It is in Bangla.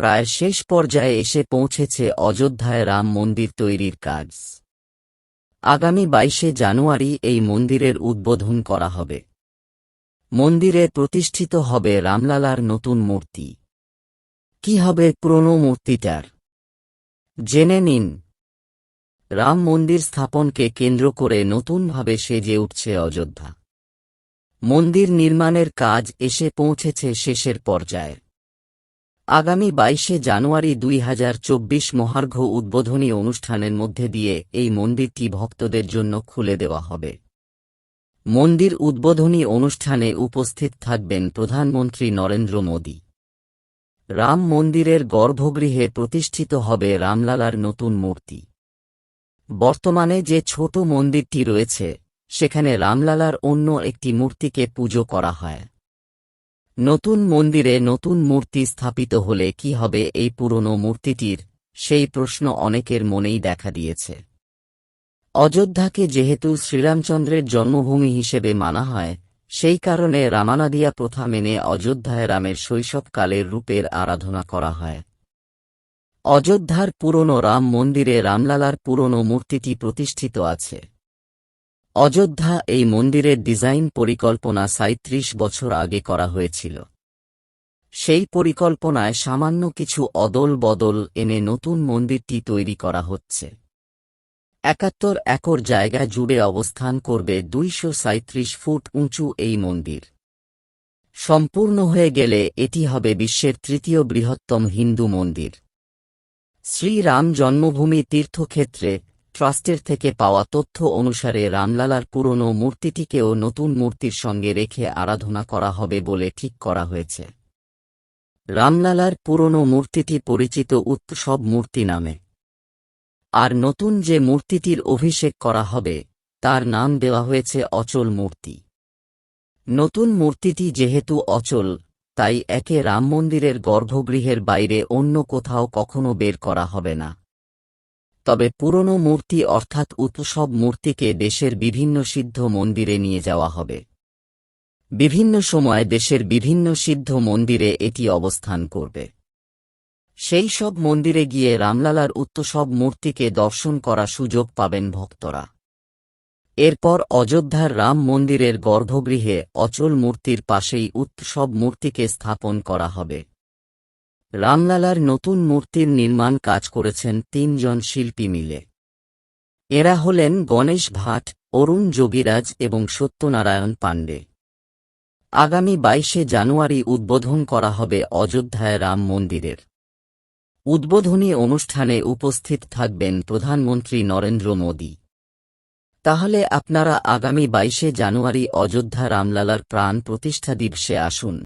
প্রায় শেষ পর্যায়ে এসে পৌঁছেছে অযোধ্যায় রাম মন্দির তৈরির কাজ। আগামী বাইশে জানুয়ারি এই মন্দিরের উদ্বোধন করা হবে। মন্দিরে প্রতিষ্ঠিত হবে রামলালার নতুন মূর্তি। কি হবে পুরনো মূর্তিটার? জেনে নিন। রাম মন্দির স্থাপনকে কেন্দ্র করে নতুনভাবে সেজে উঠছে অযোধ্যা। মন্দির নির্মাণের কাজ এসে পৌঁছেছে শেষের পর্যায়ে। আগামী বাইশে জানুয়ারি দুই হাজার চব্বিশ মহার্ঘ উদ্বোধনী অনুষ্ঠানের মধ্যে দিয়ে এই মন্দিরটি ভক্তদের জন্য খুলে দেওয়া হবে। মন্দির উদ্বোধনী অনুষ্ঠানে উপস্থিত থাকবেন প্রধানমন্ত্রী নরেন্দ্র মোদী। রাম মন্দিরের গর্ভগৃহে প্রতিষ্ঠিত হবে রামলালার নতুন মূর্তি। বর্তমানে যে ছোট মন্দিরটি রয়েছে, সেখানে রামলালার অন্য একটি মূর্তিকে পুজো করা হয়। নতুন মন্দিরে নতুন মূর্তি স্থাপিত হলে কি হবে এই পুরনো মূর্তিটির? সেই প্রশ্ন অনেকের মনেই দেখা দিয়েছে। অযোধ্যাকে যেহেতু শ্রীরামচন্দ্রের জন্মভূমি হিসেবে মানা হয়, সেই কারণে রামানাদিয়া প্রথা মেনে অযোধ্যায় রামের শৈশবকালের রূপের আরাধনা করা হয়। অযোধ্যার পুরনো রাম মন্দিরে রামলালার পুরনো মূর্তিটি প্রতিষ্ঠিত আছে। অযোধ্যা এই মন্দিরের ডিজাইন পরিকল্পনা সাঁত্রিশ বছর আগে করা হয়েছিল। সেই পরিকল্পনায় সামান্য কিছু অদল বদল এনে নতুন মন্দিরটি তৈরি করা হচ্ছে। একাত্তর একর জায়গা জুড়ে অবস্থান করবে দুইশো সাঁইত্রিশ ফুট উঁচু এই মন্দির। সম্পূর্ণ হয়ে গেলে এটি হবে বিশ্বের তৃতীয় বৃহত্তম হিন্দু মন্দির। শ্রীরাম জন্মভূমি তীর্থক্ষেত্রে ট্রাস্টের থেকে পাওয়া তথ্য অনুসারে রামলালার পুরনো মূর্তিটিকেও নতুন মূর্তির সঙ্গে রেখে আরাধনা করা হবে বলে ঠিক করা হয়েছে। রামলালার পুরনো মূর্তিটি পরিচিত উৎসব মূর্তি নামে। আর নতুন যে মূর্তিটির অভিষেক করা হবে, তার নাম দেওয়া হয়েছে অচল মূর্তি। নতুন মূর্তিটি যেহেতু অচল, তাই একে রাম মন্দিরের গর্ভগৃহের বাইরে অন্য কোথাও কখনো বের করা হবে না। তবে পুরনো মূর্তি অর্থাৎ উৎসব মূর্তিকে দেশের বিভিন্ন সিদ্ধ মন্দিরে নিয়ে যাওয়া হবে। বিভিন্ন সময় দেশের বিভিন্ন সিদ্ধ মন্দিরে এটি অবস্থান করবে। সেই সব মন্দিরে গিয়ে রামলালার উত্তসব মূর্তিকে দর্শন করা সুযোগ পাবেন ভক্তরা। এরপর অযোধ্যার রাম মন্দিরের গর্ভগৃহে অচল মূর্তির পাশেই উৎসব মূর্তিকে স্থাপন করা হবে। রামলালার নতুন মূর্তির নির্মাণ কাজ করেছেন তিনজন শিল্পী মিলে। এরা হলেন গণেশ ভাট, অরুণ যোগীরাজ এবং সত্যনারায়ণ পাণ্ডে। আগামী বাইশে জানুয়ারি উদ্বোধন করা হবে অযোধ্যায় রাম মন্দিরের। উদ্বোধনী অনুষ্ঠানে উপস্থিত থাকবেন প্রধানমন্ত্রী নরেন্দ্র মোদী। তাহলে আপনারা আগামী বাইশে জানুয়ারি অযোধ্যা রামলালার প্রাণ প্রতিষ্ঠা দিবসে আসুন।